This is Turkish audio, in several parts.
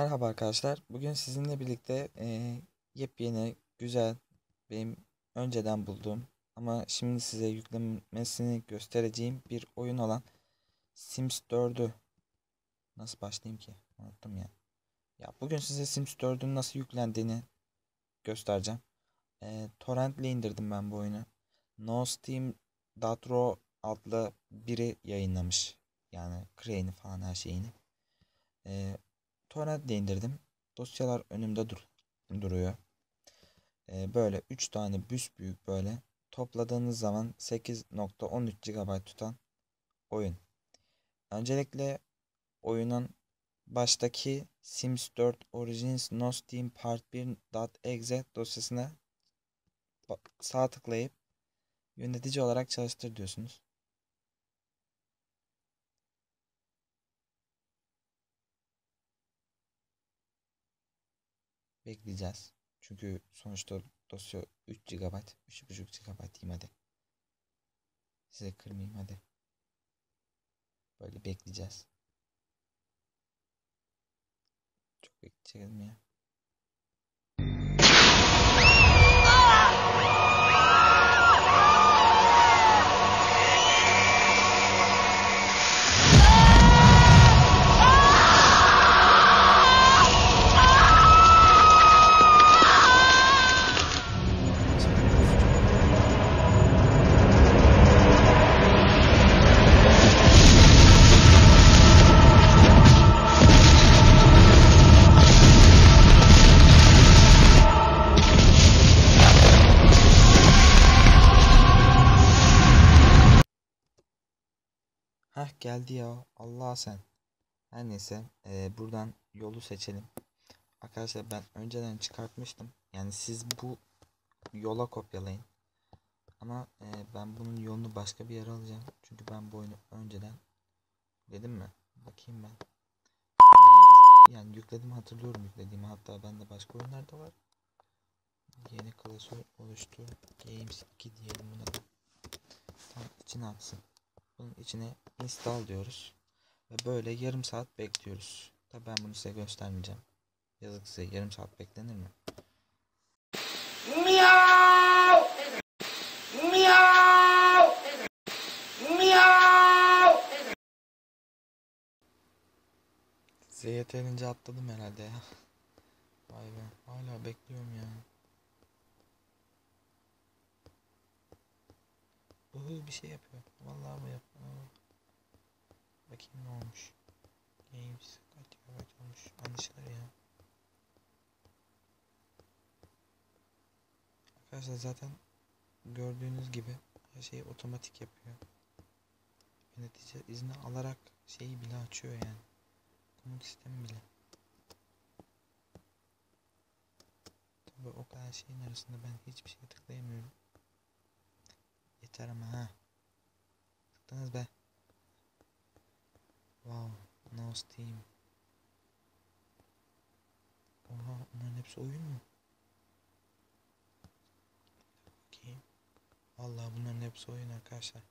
Merhaba arkadaşlar. Bugün sizinle birlikte eee, yepyeni, güzel, benim önceden bulduğum ama şimdi size yüklemesini göstereceğim bir oyun olan Sims 4'ü nasıl başlayayım ki? Unuttum ya. Ya bugün size Sims 4'ün nasıl yüklendiğini göstereceğim. Eee torrentle indirdim ben bu oyunu. No Steam Datro adlı biri yayınlamış. Yani Crane'i falan her şeyini. Eee torrentle indirdim. Dosyalar önümde dur duruyor. Ee, böyle 3 tane büyük böyle topladığınız zaman 8.13 GB tutan oyun. Öncelikle oyunun baştaki Sims 4 Origins No Steam Part 1.exe dosyasına sağ tıklayıp yönetici olarak çalıştır diyorsunuz. Bekleyeceğiz. Çünkü sonuçta dosya 3 GB, 3.5 GB diyeyim hadi. Size kırmayayım hadi. Böyle bekleyeceğiz. Çok bekleyeceğim ya. Geldi ya. Allah sen. Her neyse e, buradan yolu seçelim. Arkadaşlar ben önceden çıkartmıştım. Yani siz bu yola kopyalayın. Ama e, ben bunun yolunu başka bir yere alacağım. Çünkü ben bu oyunu önceden dedim mi? Bakayım ben. Yani yükledim hatırlıyorum yüklediğimi. Hatta bende başka oyunlar da var. Yeni klasör oluştu. Games 2 diyelim buna da. İçine atsın. Bunun içine install diyoruz. Ve böyle yarım saat bekliyoruz. Tabi ben bunu size göstermeyeceğim. Yazık size yarım saat beklenir mi? Miau! Miau! Miau! Size yeterince atladım herhalde ya. Vay be hala bekliyorum ya. Uhu bir şey yapıyor. Vallahi bu yapıyor. Bakayım ne olmuş. Games kaç GB olmuş. Anlaşılır ya. Arkadaşlar zaten gördüğünüz gibi her şeyi otomatik yapıyor. Yönetici izni alarak şeyi bile açıyor yani. Komut sistemi bile. Tabii o kadar şeyin arasında ben hiçbir şey tıklayamıyorum. Yeter ama ha. Tıkladınız be. Wow. No Steam. Oha bunların hepsi oyun mu? Bakayım. Vallahi bunların hepsi oyun arkadaşlar.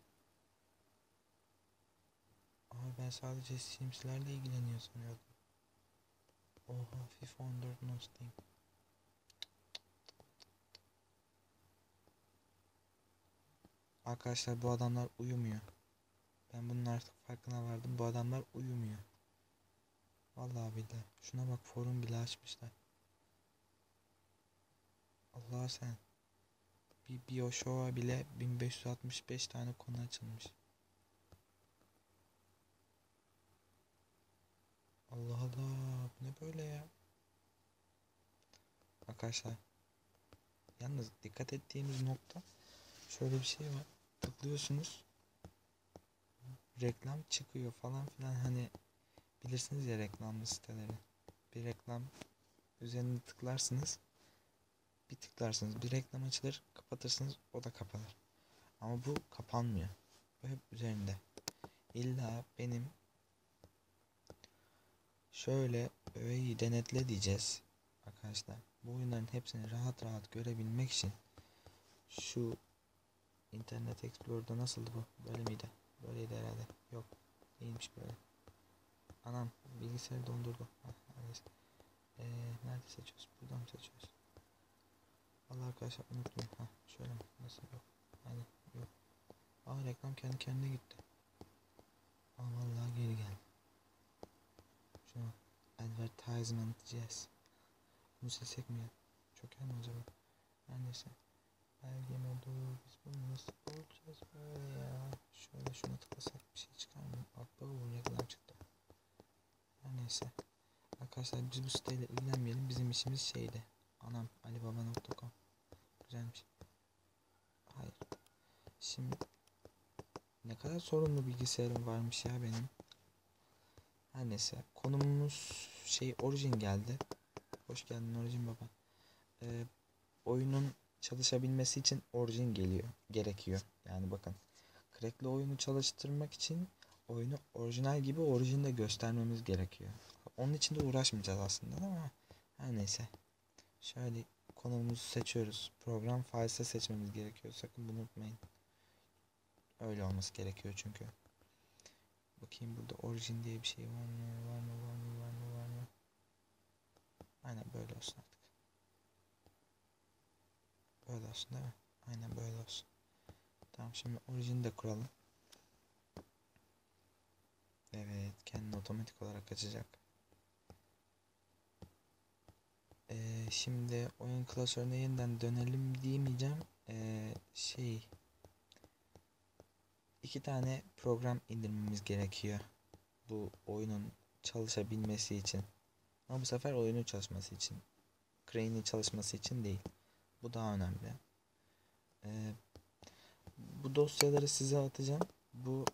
Ama ben sadece Sims'lerle ilgileniyor sanıyordum. Oha FIFA 14 No Steam. Arkadaşlar bu adamlar uyumuyor. Ben bunun artık farkına vardım. Bu adamlar uyumuyor. Vallahi billahi. Şuna bak forum bile açmışlar. Allah sen. Bir Bioshow'a bile 1565 tane konu açılmış. Allah Allah. Ne böyle ya? Arkadaşlar. Yalnız dikkat ettiğimiz nokta şöyle bir şey var. Tıklıyorsunuz reklam çıkıyor falan filan hani bilirsiniz ya reklamlı siteleri. Bir reklam üzerine tıklarsınız. Bir tıklarsınız bir reklam açılır kapatırsınız o da kapanır. Ama bu kapanmıyor. Bu hep üzerinde. İlla benim şöyle öğeyi denetle diyeceğiz arkadaşlar. Bu oyunların hepsini rahat rahat görebilmek için şu Internet Explorer'da nasıldı bu? Böyle miydi? Böyleydi herhalde. Yok. Değilmiş böyle. Anam bilgisayarı dondurdu. Heh, neyse. Ee, nerede seçiyoruz? Buradan mı seçiyoruz? Allah arkadaşlar unuttum. Ha şöyle mi? Nasıl yok? Hani yok. Aa reklam kendi kendine gitti. Aa vallahi geri geldi. Şunu advertisement yes. Bunu seçsek mi ya? Çöker mi acaba? Her neyse. Belgeme dur. Biz bunu nasıl bulacağız böyle ya? Şöyle şuna tıklasak bir şey çıkar mı? Bak bu reklam çıktı. Her neyse. Arkadaşlar biz bu siteyle ilgilenmeyelim. Bizim işimiz şeydi. Anam alibaba.com Güzelmiş. Hayır. Şimdi ne kadar sorunlu bilgisayarım varmış ya benim. Her neyse. Konumuz şey Origin geldi. Hoş geldin Origin baba. Ee, oyunun çalışabilmesi için Origin geliyor. Gerekiyor. Yani bakın. Crack'le oyunu çalıştırmak için oyunu orijinal gibi orijinde göstermemiz gerekiyor. Onun için de uğraşmayacağız aslında ama her neyse. Şöyle konumuzu seçiyoruz. Program filesi seçmemiz gerekiyor. Sakın bunu unutmayın. Öyle olması gerekiyor çünkü. Bakayım burada orijin diye bir şey var mı? Var mı? Var mı? Var mı? Var mı? Aynen böyle olsun artık. Böyle olsun değil mi? Aynen böyle olsun. Tamam şimdi orijini de kuralım. Evet kendini otomatik olarak açacak. Ee, şimdi oyun klasörüne yeniden dönelim diyemeyeceğim. Ee, şey iki tane program indirmemiz gerekiyor. Bu oyunun çalışabilmesi için. Ama bu sefer oyunun çalışması için. Crane'in çalışması için değil. Bu daha önemli. Ee, bu dosyaları size atacağım. Bu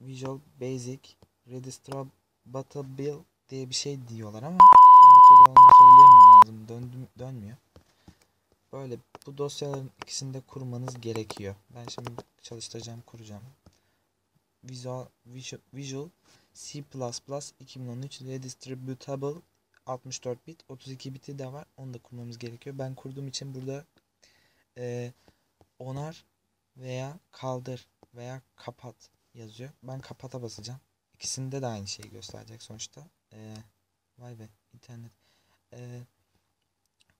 Visual Basic Redistributable diye bir şey diyorlar ama ben bir türlü onu söyleyemiyorum ağzım döndüm, dönmüyor. Böyle bu dosyaların ikisini de kurmanız gerekiyor. Ben şimdi çalıştıracağım, kuracağım. Visual, Visual, Visual C++ 2013 Redistributable 64 bit, 32 biti de var. Onu da kurmamız gerekiyor. Ben kurduğum için burada e, onar veya kaldır veya kapat yazıyor. Ben kapata basacağım. İkisinde de aynı şeyi gösterecek sonuçta. Ee, vay be internet. Ee,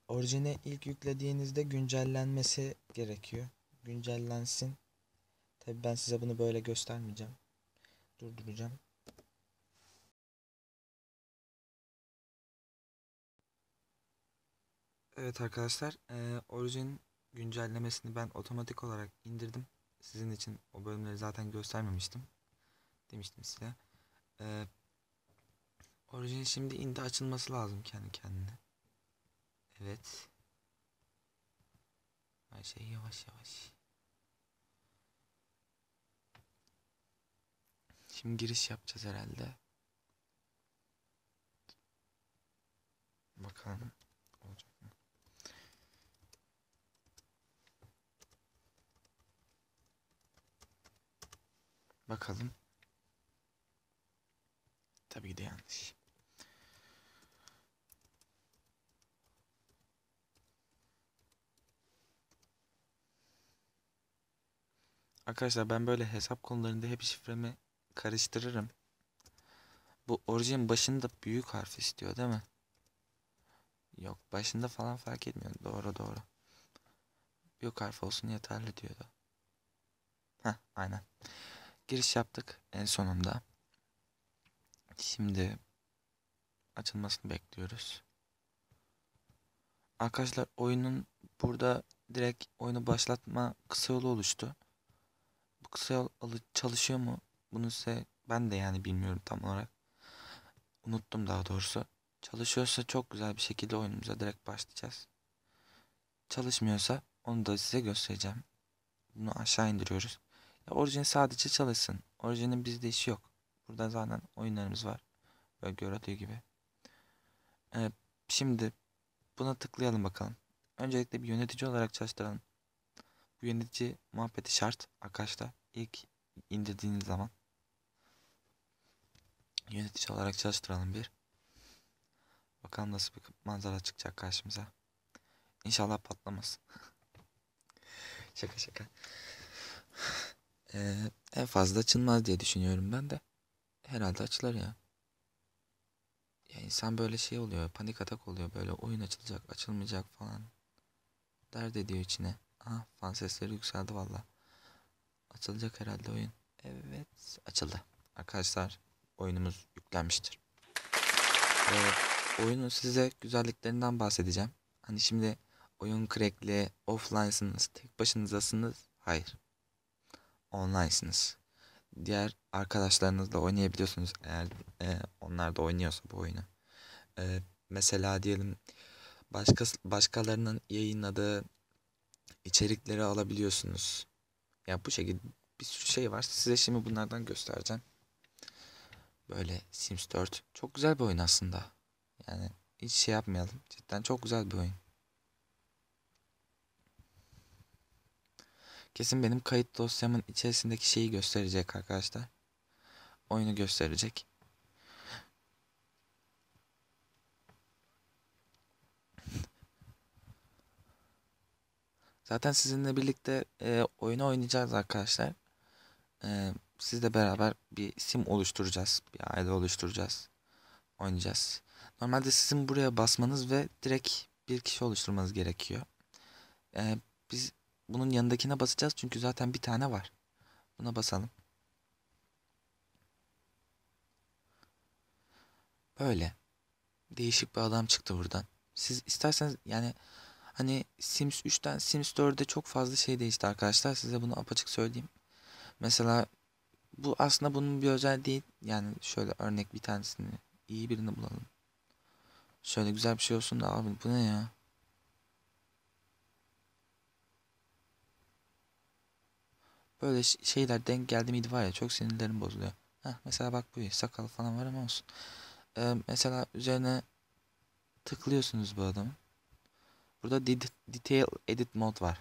orijine ilk yüklediğinizde güncellenmesi gerekiyor. Güncellensin. Tabi ben size bunu böyle göstermeyeceğim. Durduracağım. Evet arkadaşlar, e, Origin güncellemesini ben otomatik olarak indirdim. Sizin için o bölümleri zaten göstermemiştim. Demiştim size. E, Origin şimdi indi açılması lazım kendi kendine. Evet. Her şey yavaş yavaş. Şimdi giriş yapacağız herhalde. Bakalım Bakalım. Tabii de yanlış. Arkadaşlar ben böyle hesap konularında hep şifremi karıştırırım. Bu orijin başında büyük harf istiyor değil mi? Yok başında falan fark etmiyor. Doğru doğru. Büyük harf olsun yeterli diyordu. Heh aynen. Giriş yaptık en sonunda. Şimdi açılmasını bekliyoruz. Arkadaşlar oyunun burada direkt oyunu başlatma kısa yolu oluştu. Bu kısa yol çalışıyor mu? Bunu size ben de yani bilmiyorum tam olarak. Unuttum daha doğrusu. Çalışıyorsa çok güzel bir şekilde oyunumuza direkt başlayacağız. Çalışmıyorsa onu da size göstereceğim. Bunu aşağı indiriyoruz. Ya orijin sadece çalışsın. Orijinin bizde işi yok. Burada zaten oyunlarımız var. Böyle gördüğü gibi. Ee, şimdi buna tıklayalım bakalım. Öncelikle bir yönetici olarak çalıştıralım. Bu yönetici muhabbeti şart arkadaşlar. İlk indirdiğiniz zaman. Yönetici olarak çalıştıralım bir. Bakalım nasıl bir manzara çıkacak karşımıza. İnşallah patlamaz. şaka şaka. Ee, en fazla açılmaz diye düşünüyorum ben de. Herhalde açılır ya. Ya insan böyle şey oluyor, panik atak oluyor böyle oyun açılacak, açılmayacak falan. Dert ediyor içine. Aha fan sesleri yükseldi valla. Açılacak herhalde oyun. Evet açıldı. Arkadaşlar oyunumuz yüklenmiştir. Ee, oyunun size güzelliklerinden bahsedeceğim. Hani şimdi oyun crackli, offline'sınız, tek başınızasınız. Hayır. Online'sınız. Diğer arkadaşlarınızla oynayabiliyorsunuz eğer e, onlar da oynuyorsa bu oyunu. E, mesela diyelim başka başkalarının yayınladığı içerikleri alabiliyorsunuz. Ya bu şekilde bir sürü şey var. Size şimdi bunlardan göstereceğim. Böyle Sims 4 çok güzel bir oyun aslında. Yani hiç şey yapmayalım. Cidden çok güzel bir oyun. Kesin benim kayıt dosyamın içerisindeki şeyi gösterecek arkadaşlar. Oyunu gösterecek. Zaten sizinle birlikte e, oyunu oynayacağız arkadaşlar. E, sizle beraber bir sim oluşturacağız. Bir aile oluşturacağız. Oynayacağız. Normalde sizin buraya basmanız ve direkt bir kişi oluşturmanız gerekiyor. E, biz bunun yanındakine basacağız çünkü zaten bir tane var. Buna basalım. Böyle. Değişik bir adam çıktı buradan. Siz isterseniz yani hani Sims 3'ten Sims 4'e çok fazla şey değişti arkadaşlar. Size bunu apaçık söyleyeyim. Mesela bu aslında bunun bir özel değil. Yani şöyle örnek bir tanesini iyi birini bulalım. Şöyle güzel bir şey olsun da abi bu ne ya? Böyle şeyler denk geldi miydi var ya çok sinirlerim bozuluyor. Heh, mesela bak bu sakal falan var ama olsun. Ee, mesela üzerine tıklıyorsunuz bu adamın. Burada detail edit mod var.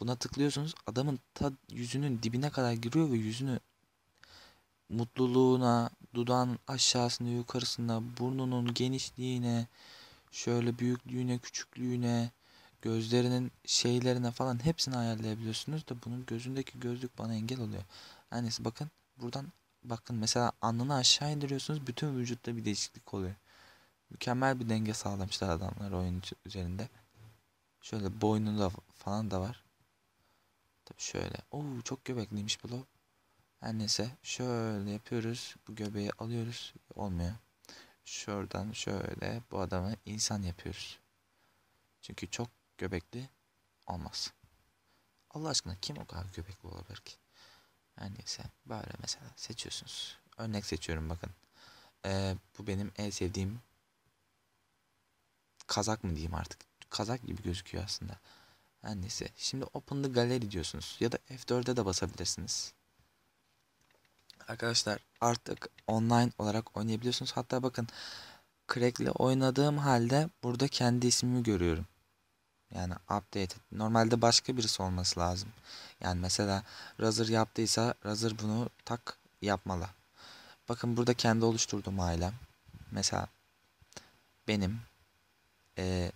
Buna tıklıyorsunuz adamın ta yüzünün dibine kadar giriyor ve yüzünü mutluluğuna, dudağın aşağısına, yukarısına, burnunun genişliğine, şöyle büyüklüğüne, küçüklüğüne, gözlerinin şeylerine falan hepsini ayarlayabiliyorsunuz da bunun gözündeki gözlük bana engel oluyor. Annesi bakın buradan bakın mesela alnını aşağı indiriyorsunuz bütün vücutta bir değişiklik oluyor. Mükemmel bir denge sağlamışlar adamlar oyun üzerinde. Şöyle boynunda falan da var. Tabi şöyle. Oo çok göbekliymiş bu lo. Her neyse şöyle yapıyoruz. Bu göbeği alıyoruz. Olmuyor. Şuradan şöyle bu adamı insan yapıyoruz. Çünkü çok göbekli olmaz. Allah aşkına kim o kadar göbekli olabilir ki? Her neyse böyle mesela seçiyorsunuz. Örnek seçiyorum bakın. Ee, bu benim en sevdiğim kazak mı diyeyim artık. Kazak gibi gözüküyor aslında. Her neyse. Şimdi Open the Gallery diyorsunuz. Ya da F4'e de basabilirsiniz. Arkadaşlar artık online olarak oynayabiliyorsunuz. Hatta bakın Crack'le oynadığım halde burada kendi ismimi görüyorum. Yani update. Normalde başka birisi olması lazım. Yani mesela Razer yaptıysa Razer bunu tak yapmalı. Bakın burada kendi oluşturduğum ailem. Mesela benim ee,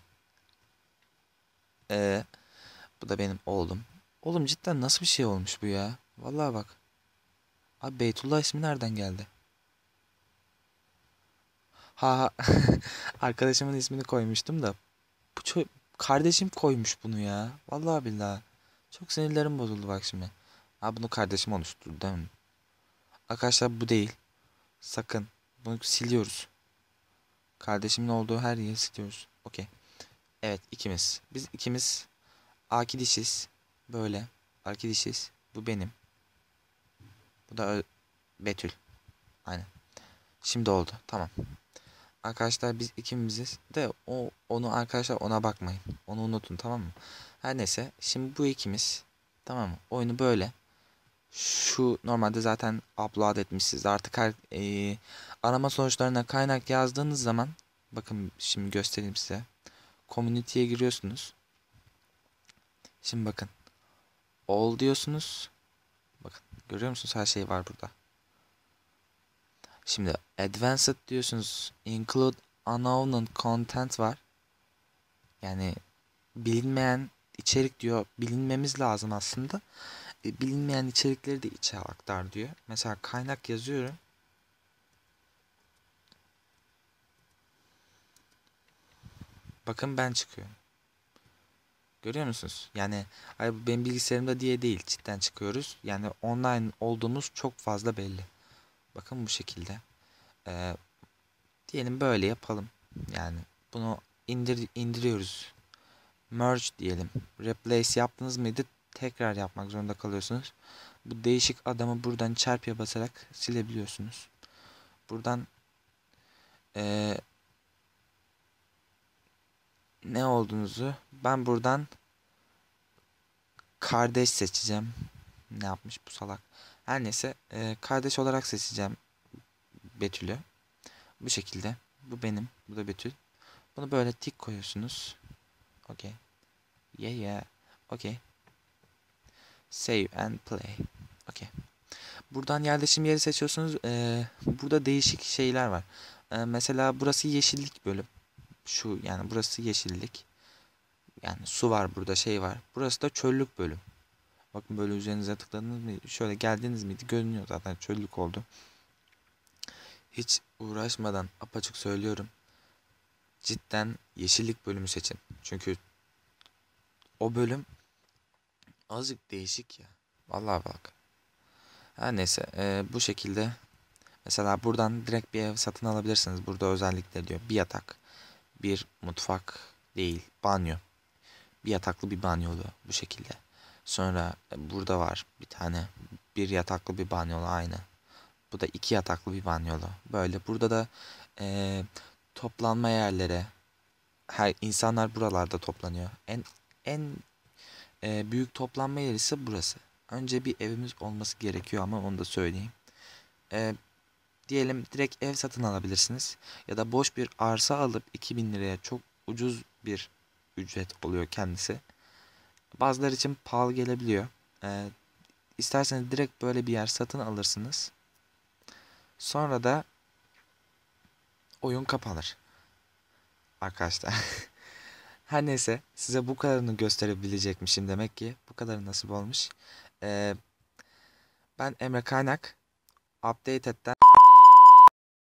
ee, bu da benim oğlum. Oğlum cidden nasıl bir şey olmuş bu ya? Vallahi bak. Abi Beytullah ismi nereden geldi? Ha arkadaşımın ismini koymuştum da bu çok kardeşim koymuş bunu ya. Vallahi billahi. Çok sinirlerim bozuldu bak şimdi. Ha bunu kardeşim oluşturdu değil mi? Arkadaşlar bu değil. Sakın. Bunu siliyoruz. Kardeşimin olduğu her yeri siliyoruz. Okey. Evet ikimiz. Biz ikimiz akidişiz. Böyle. Akidişiz. Bu benim. Bu da Betül. Aynen. Şimdi oldu. Tamam. Arkadaşlar biz ikimiziz de o onu arkadaşlar ona bakmayın. Onu unutun tamam mı? Her neyse şimdi bu ikimiz tamam mı? Oyunu böyle. Şu normalde zaten upload etmişsiniz. Artık her e, arama sonuçlarına kaynak yazdığınız zaman bakın şimdi göstereyim size. Community'ye giriyorsunuz. Şimdi bakın. All diyorsunuz. Bakın görüyor musunuz her şey var burada. Şimdi advanced diyorsunuz. Include unknown content var. Yani bilinmeyen içerik diyor. Bilinmemiz lazım aslında. E, bilinmeyen içerikleri de içe aktar diyor. Mesela kaynak yazıyorum. Bakın ben çıkıyorum. Görüyor musunuz? Yani ay benim bilgisayarımda diye değil. Cidden çıkıyoruz. Yani online olduğumuz çok fazla belli. Bakın bu şekilde. Ee, diyelim böyle yapalım. Yani bunu indir indiriyoruz. Merge diyelim. Replace yaptınız mıydı? Tekrar yapmak zorunda kalıyorsunuz. Bu değişik adamı buradan çarpıya basarak silebiliyorsunuz. Buradan ee, ne olduğunuzu ben buradan kardeş seçeceğim. Ne yapmış bu salak? Her neyse e, kardeş olarak seçeceğim Betül'ü. Bu şekilde. Bu benim. Bu da Betül. Bunu böyle tik koyuyorsunuz. Okay. Yeah yeah. Okay. Save and play. Okay. Buradan yerleşim yeri seçiyorsunuz. Ee, burada değişik şeyler var. Ee, mesela burası yeşillik bölüm. Şu yani burası yeşillik. Yani su var burada şey var. Burası da çöllük bölüm. Bakın böyle üzerinize tıkladınız mı? Şöyle geldiniz miydi? Görünüyor zaten çöllük oldu. Hiç uğraşmadan apaçık söylüyorum. Cidden yeşillik bölümü seçin. Çünkü o bölüm azıcık değişik ya. Vallahi bak. Her neyse e, bu şekilde mesela buradan direkt bir ev satın alabilirsiniz. Burada özellikle diyor bir yatak, bir mutfak değil banyo. Bir yataklı bir banyolu bu şekilde. Sonra e, burada var bir tane bir yataklı bir banyolu aynı. Bu da iki yataklı bir banyolu. Böyle burada da e, toplanma yerleri. Her insanlar buralarda toplanıyor. En en e, büyük toplanma yeri ise burası. Önce bir evimiz olması gerekiyor ama onu da söyleyeyim. E, diyelim direkt ev satın alabilirsiniz. Ya da boş bir arsa alıp 2000 liraya çok ucuz bir ücret oluyor kendisi. Bazıları için pahalı gelebiliyor. E, isterseniz direkt böyle bir yer satın alırsınız. Sonra da oyun kapanır. Arkadaşlar. Her neyse size bu kadarını gösterebilecekmişim demek ki. Bu kadar nasip olmuş. Ee, ben Emre Kaynak. Updated'den